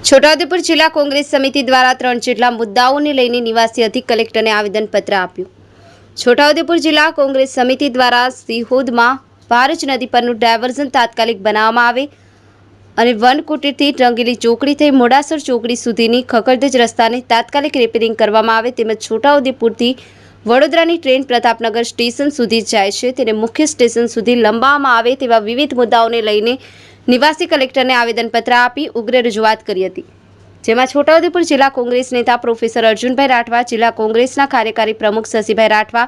છોટાઉદેપુર જિલ્લા કોંગ્રેસ સમિતિ દ્વારા ત્રણ જેટલા મુદ્દાઓને લઈને નિવાસી અધિક કલેક્ટરને આવેદનપત્ર આપ્યું. છોટાઉદેપુર જિલ્લા કોંગ્રેસ સમિતિ દ્વારા સિહોદમાં ભારજ નદી પરનું ડાયવર્ઝન તાત્કાલિક બનાવવામાં આવે અને વનકુટીરથી રંગીલી ચોકડી થઈ મોડાસર ચોકડી સુધીની ખખડધજ રસ્તાને તાત્કાલિક રિપેરિંગ કરવામાં આવે તેમજ છોટાઉદેપુરથી વડોદરાની ટ્રેન પ્રતાપનગર સ્ટેશન સુધી જાય છે. તેને મુખ્ય સ્ટેશન સુધી લંબાવવામાં આવે તેવા વિવિધ મુદ્દાઓને લઈને નિવાસી કલેક્ટરને આવેદનપત્ર આપી ઉગ્ર રજૂઆત કરી હતી. જેમાં છોટાઉદેપુર જિલ્લા કોંગ્રેસ નેતા પ્રોફેસર અર્જુનભાઈ રાઠવા, જિલ્લા કોંગ્રેસના કાર્યકારી પ્રમુખ શશીભાઈ રાઠવા,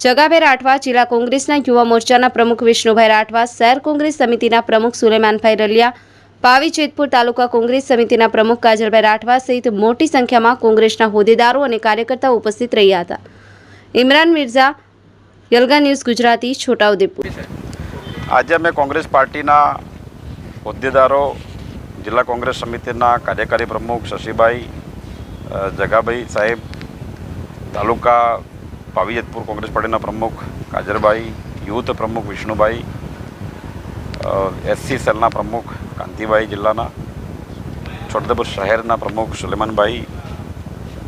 જગાભાઈ રાઠવા, જિલ્લા કોંગ્રેસના યુવા મોરચાના પ્રમુખ વિષ્ણુભાઈ રાઠવા, શહેર કોંગ્રેસ સમિતિના પ્રમુખ સુલેમાનભાઈ રલિયા, પાવી જેતપુર તાલુકા કોંગ્રેસ સમિતિના પ્રમુખ કાજલભાઈ રાઠવા સહિત મોટી સંખ્યામાં કોંગ્રેસના હોદ્દેદારો અને કાર્યકર્તાઓ ઉપસ્થિત રહ્યા હતા. ઇમરાન મિર્ઝા, યલગા ન્યૂઝ ગુજરાતી, છોટાઉદેપુર. આજે અમે કોંગ્રેસ પાર્ટીના હોદ્દેદારો, જિલ્લા કોંગ્રેસ સમિતિના કાર્યકારી પ્રમુખ શશીભાઈ જગાભાઈ સાહેબ, તાલુકા પાવીજતપુર કોંગ્રેસ પાર્ટીના પ્રમુખ કાજરભાઈ, યુથ પ્રમુખ વિષ્ણુભાઈ એસસી સેલના પ્રમુખ કાંતિભાઈ જિલ્લાના, છોટાઉદેપુર શહેરના પ્રમુખ સુલેમાનભાઈ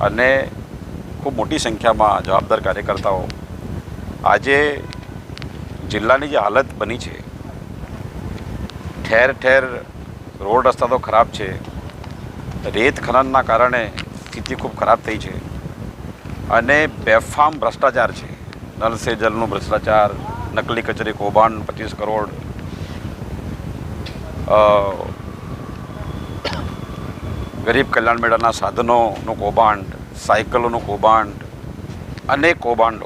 અને ખૂબ મોટી સંખ્યામાં જવાબદાર કાર્યકર્તાઓ આજે જિલ્લાની જે હાલત બની છે, ઠેર ઠેર રોડ રસ્તા તો ખરાબ છે, રેત ખનનના કારણે સ્થિતિ ખૂબ ખરાબ થઈ છે અને બેફામ ભ્રષ્ટાચાર છે. નલ સે જલનું ભ્રષ્ટાચાર, નકલી કચેરી કૌભાંડ પચીસ કરોડ ગરીબ કલ્યાણ મેળાના સાધનોનું કૌભાંડ સાયકલોનું કૌભાંડ અનેક કૌભાંડો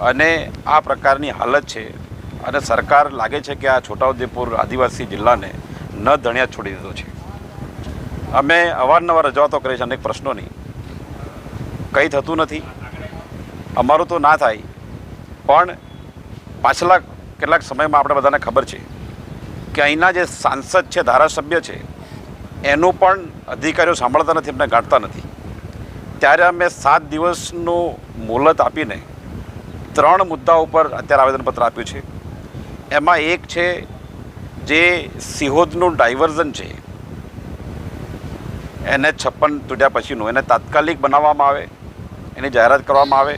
અને આ પ્રકારની હાલત છે અને સરકાર લાગે છે કે આ છોટાઉદેપુર આદિવાસી જિલ્લાને ન ધણિયા છોડી દીધો છે. અમે અવારનવાર રજૂઆતો કરીએ છીએ અનેક પ્રશ્નોની. કંઈ થતું નથી. અમારું તો ના થાય. પણ પાછલા કેટલાક સમયમાં આપણે બધાને ખબર છે કે અહીંના જે સાંસદ છે, ધારાસભ્ય છે, એનું પણ અધિકારીઓ સાંભળતા નથી, એમને ગાંઠતા નથી. ત્યારે અમે સાત દિવસનું મુહલત આપીને ત્રણ મુદ્દા ઉપર અત્યારે આવેદનપત્ર આપ્યું છે. એમાં એક છે જે સિહોદનું ડાયવર્ઝન છે, એને છપ્પન તૂટ્યા પછીનું, એને તાત્કાલિક બનાવવામાં આવે, એની જાહેરાત કરવામાં આવે.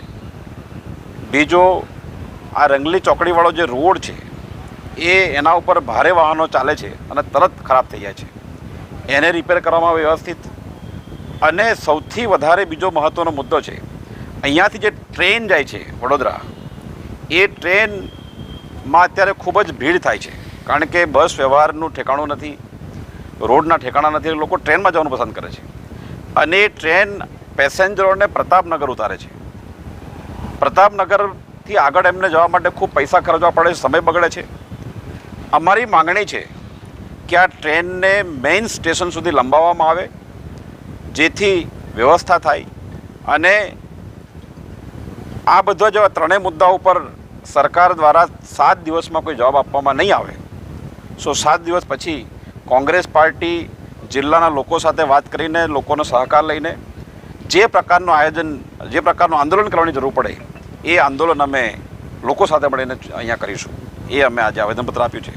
બીજો આ રંગલી ચોકડીવાળો જે રોડ છે, એ એના ઉપર ભારે વાહનો ચાલે છે અને તરત ખરાબ થઈ જાય છે. એને રિપેર કરવામાં વ્યવસ્થિત. અને સૌથી વધારે બીજો મહત્ત્વનો મુદ્દો છે, અહીંયાથી જે ટ્રેન જાય છે વડોદરા, એ ટ્રેનમાં અત્યારે ખૂબ જ ભીડ થાય છે, કારણ કે બસ વ્યવહારનું ઠેકાણું નથી, રોડના ઠેકાણા નથી, લોકો ટ્રેનમાં જવાનું પસંદ કરે છે. અને એ ટ્રેન પેસેન્જરોને પ્રતાપનગર ઉતારે છે. પ્રતાપનગરથી આગળ એમને જવા માટે ખૂબ પૈસા ખર્ચવા પડે છે, સમય બગડે છે. અમારી માંગણી છે કે આ ટ્રેનને મેઇન સ્ટેશન સુધી લંબાવવામાં આવે જેથી વ્યવસ્થા થાય. અને આ બધા જેવા ત્રણેય મુદ્દા ઉપર સરકાર દ્વારા સાત દિવસમાં કોઈ જવાબ આપવામાં નહીં આવે, સો સાત દિવસ પછી કોંગ્રેસ પાર્ટી જિલ્લાના લોકો સાથે વાત કરીને, લોકોનો સહકાર લઈને જે પ્રકારનું આયોજન, જે પ્રકારનું આંદોલન કરવાની જરૂર પડે, એ આંદોલન અમે લોકો સાથે મળીને અહીંયા કરીશું. એ અમે આજે આવેદનપત્ર આપ્યું છે.